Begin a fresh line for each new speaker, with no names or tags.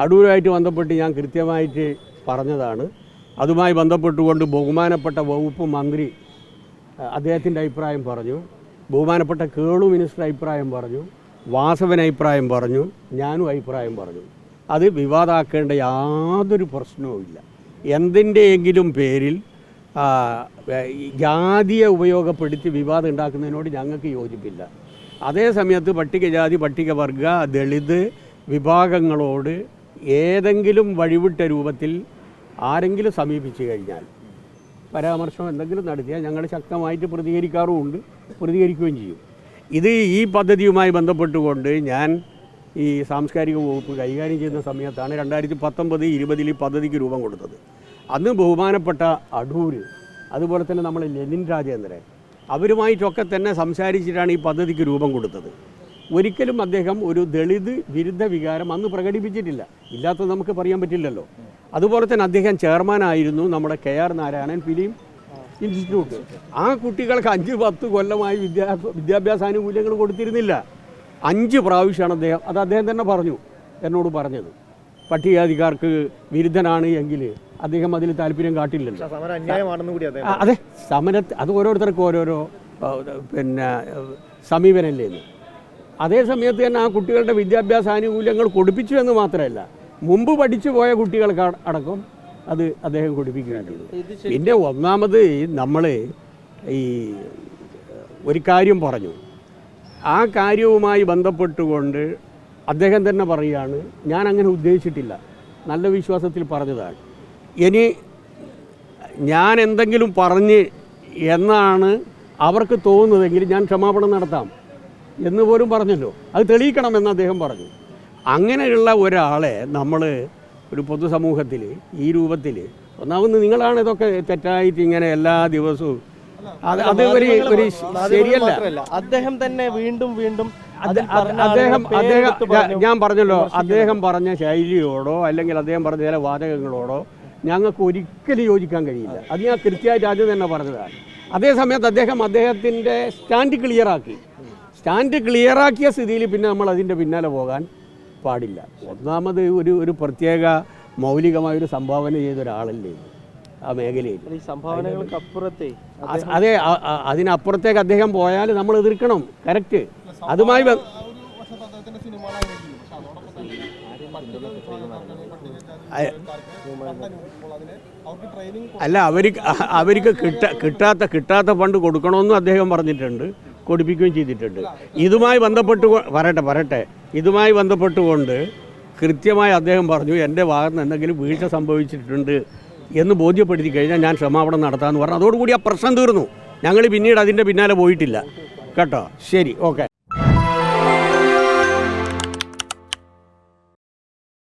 അടൂരുമായിട്ട് ബന്ധപ്പെട്ട് ഞാൻ കൃത്യമായിട്ട് പറഞ്ഞതാണ്. അതുമായി ബന്ധപ്പെട്ടുകൊണ്ട് ബഹുമാനപ്പെട്ട വകുപ്പ് മന്ത്രി അദ്ദേഹത്തിന്റെ അഭിപ്രായം പറഞ്ഞു. ബഹുമാനപ്പെട്ട കേളു മിനിസ്റ്റർ അഭിപ്രായം പറഞ്ഞു. വാസവൻ അഭിപ്രായം പറഞ്ഞു. ഞാനും അഭിപ്രായം പറഞ്ഞു. അത് വിവാദമാക്കേണ്ട യാതൊരു പ്രശ്നവുമില്ല എന്തിന്റെയെങ്കിലും പേരിൽ ജാതിയെ ഉപയോഗപ്പെടുത്തി വിവാദം ഉണ്ടാക്കുന്നതിനോട് ഞങ്ങൾക്ക് യോജിപ്പില്ല. അതേസമയത്ത് പട്ടികജാതി പട്ടികവർഗ ദളിത് വിഭാഗങ്ങളോട് ഏതെങ്കിലും വഴിവിട്ട രൂപത്തിൽ ആരെങ്കിലും സമീപിച്ചു കഴിഞ്ഞാൽ പരാമർശം എന്തെങ്കിലും നടത്തിയാൽ ഞങ്ങൾ ശക്തമായിട്ട് പ്രതികരിക്കാറുമുണ്ട് പ്രതികരിക്കുകയും ചെയ്യും. ഇത് ഈ പദ്ധതിയുമായി ബന്ധപ്പെട്ടുകൊണ്ട് ഞാൻ ഈ സാംസ്കാരിക വകുപ്പ് കൈകാര്യം ചെയ്യുന്ന സമയത്താണ് രണ്ടായിരത്തി പത്തൊമ്പത് ഇരുപതിൽ ഈ പദ്ധതിക്ക് രൂപം കൊടുത്തത്. അന്ന് ബഹുമാനപ്പെട്ട അടൂർ അതുപോലെ തന്നെ നമ്മൾ ലെനിൻ രാജേന്ദ്രൻ അവരുമായിട്ടൊക്കെ തന്നെ സംസാരിച്ചിട്ടാണ് ഈ പദ്ധതിക്ക് രൂപം കൊടുത്തത്. ഒരിക്കലും അദ്ദേഹം ഒരു ദളിത് വിരുദ്ധ വികാരം അന്ന് പ്രകടിപ്പിച്ചിട്ടില്ല. ഇല്ലാത്തത് നമുക്ക് പറയാൻ പറ്റില്ലല്ലോ. അതുപോലെ തന്നെ അദ്ദേഹം ചെയർമാനായിരുന്നു നമ്മുടെ K R Narayanan film institute. ആ കുട്ടികൾക്ക് അഞ്ച് പത്ത് കൊല്ലമായി വിദ്യാ വിദ്യാഭ്യാസ ആനുകൂല്യങ്ങൾ കൊടുത്തിരുന്നില്ല. അഞ്ച് പ്രാവശ്യമാണ് അദ്ദേഹം അത് അദ്ദേഹം തന്നെ പറഞ്ഞു എന്നോട് പറഞ്ഞത്. പട്ടികജാതിക്കാർക്ക് വിരുദ്ധനാണ് എങ്കിൽ അദ്ദേഹം അതിൽ താല്പര്യം കാട്ടില്ലല്ലോ. അതെ സമരത്തെ അത് ഓരോരുത്തർക്കും ഓരോരോ പിന്നെ സമീപനല്ലേ അതേ സമയത്ത് തന്നെ ആ കുട്ടികളുടെ വിദ്യാഭ്യാസ ആനുകൂല്യങ്ങൾ കൊടുപ്പിച്ചു എന്ന് മാത്രമല്ല മുമ്പ് പഠിച്ചു പോയ കുട്ടികൾക്ക് അട- അടക്കം അത് അദ്ദേഹം കൊടുപ്പിക്കുകയും പിന്നെ ഒന്നാമത് നമ്മൾ ഈ ഒരു കാര്യം പറഞ്ഞു. ആ കാര്യവുമായി ബന്ധപ്പെട്ടുകൊണ്ട് അദ്ദേഹം തന്നെ പറയുകയാണ് ഞാൻ അങ്ങനെ ഉദ്ദേശിച്ചിട്ടില്ല. നല്ല വിശ്വാസത്തിൽ പറഞ്ഞതാണ്. ഇനി ഞാൻ എന്തെങ്കിലും പറഞ്ഞ് എന്നാണ് അവർക്ക് തോന്നുന്നതെങ്കിൽ ഞാൻ ക്ഷമാപണം നടത്താം. എന്ന് പോലും പറഞ്ഞല്ലോ. അത് തെളിയിക്കണമെന്ന് അദ്ദേഹം പറഞ്ഞു. അങ്ങനെയുള്ള ഒരാളെ നമ്മൾ ഒരു പൊതുസമൂഹത്തിൽ ഈ രൂപത്തിൽ ഒന്നാമത് നിങ്ങളാണ് ഇതൊക്കെ തെറ്റായിട്ട് ഇങ്ങനെ എല്ലാ ദിവസവും അത് അത് ഒരു ഒരു ശരിയല്ല.
അദ്ദേഹം തന്നെ വീണ്ടും വീണ്ടും
അദ്ദേഹം അദ്ദേഹം. ഞാൻ പറഞ്ഞല്ലോ അദ്ദേഹം പറഞ്ഞ ശൈലിയോടോ അല്ലെങ്കിൽ അദ്ദേഹം പറഞ്ഞ ചില വാചകങ്ങളോടോ ഞങ്ങൾക്ക് ഒരിക്കലും യോജിക്കാൻ കഴിയില്ല. അത് ഞാൻ കൃത്യമായിട്ട് ആദ്യം തന്നെ പറഞ്ഞതാണ്. അതേസമയത്ത് അദ്ദേഹം അദ്ദേഹത്തിന്റെ സ്റ്റാൻഡ് ക്ലിയറാക്കി. സ്റ്റാൻഡ് ക്ലിയറാക്കിയ സ്ഥിതിയിൽ പിന്നെ നമ്മൾ അതിന്റെ പിന്നാലെ പോകാൻ പാടില്ല. ഒന്നാമത് ഒരു ഒരു പ്രത്യേക മൗലികമായ ഒരു സംഭാവന ചെയ്ത ഒരാളല്ലേ ആ മേഖലയിൽ.
ഈ സംഭാവനകൾക്ക് അപ്പുറത്തെ
അതെ അതിനപ്പുറത്തേക്ക് അദ്ദേഹം പോയാൽ നമ്മൾ എതിർക്കണം. കറക്റ്റ്. അതുമായി അല്ല അവർക്ക് അവർക്ക് കിട്ട കിട്ടാത്ത കിട്ടാത്ത ഫണ്ട് കൊടുക്കണമെന്നും അദ്ദേഹം പറഞ്ഞിട്ടുണ്ട്. കൊടുപ്പിക്കുകയും ചെയ്തിട്ടുണ്ട്. ഇതുമായി ബന്ധപ്പെട്ട് വരട്ടെ വരട്ടെ. ഇതുമായി ബന്ധപ്പെട്ടുകൊണ്ട് കൃത്യമായി അദ്ദേഹം പറഞ്ഞു എന്റെ ഭാഗത്ത് നിന്ന് എന്തെങ്കിലും വീഴ്ച സംഭവിച്ചിട്ടുണ്ട് എന്ന് ബോധ്യപ്പെടുത്തി കഴിഞ്ഞാൽ ഞാൻ ക്ഷമാപണം നടത്താമെന്ന് പറഞ്ഞു. അതോടുകൂടി ആ പ്രശ്നം തീർന്നു. ഞങ്ങൾ പിന്നീട് അതിന്റെ പിന്നാലെ പോയിട്ടില്ല. കേട്ടോ? ശരി ഓക്കെ.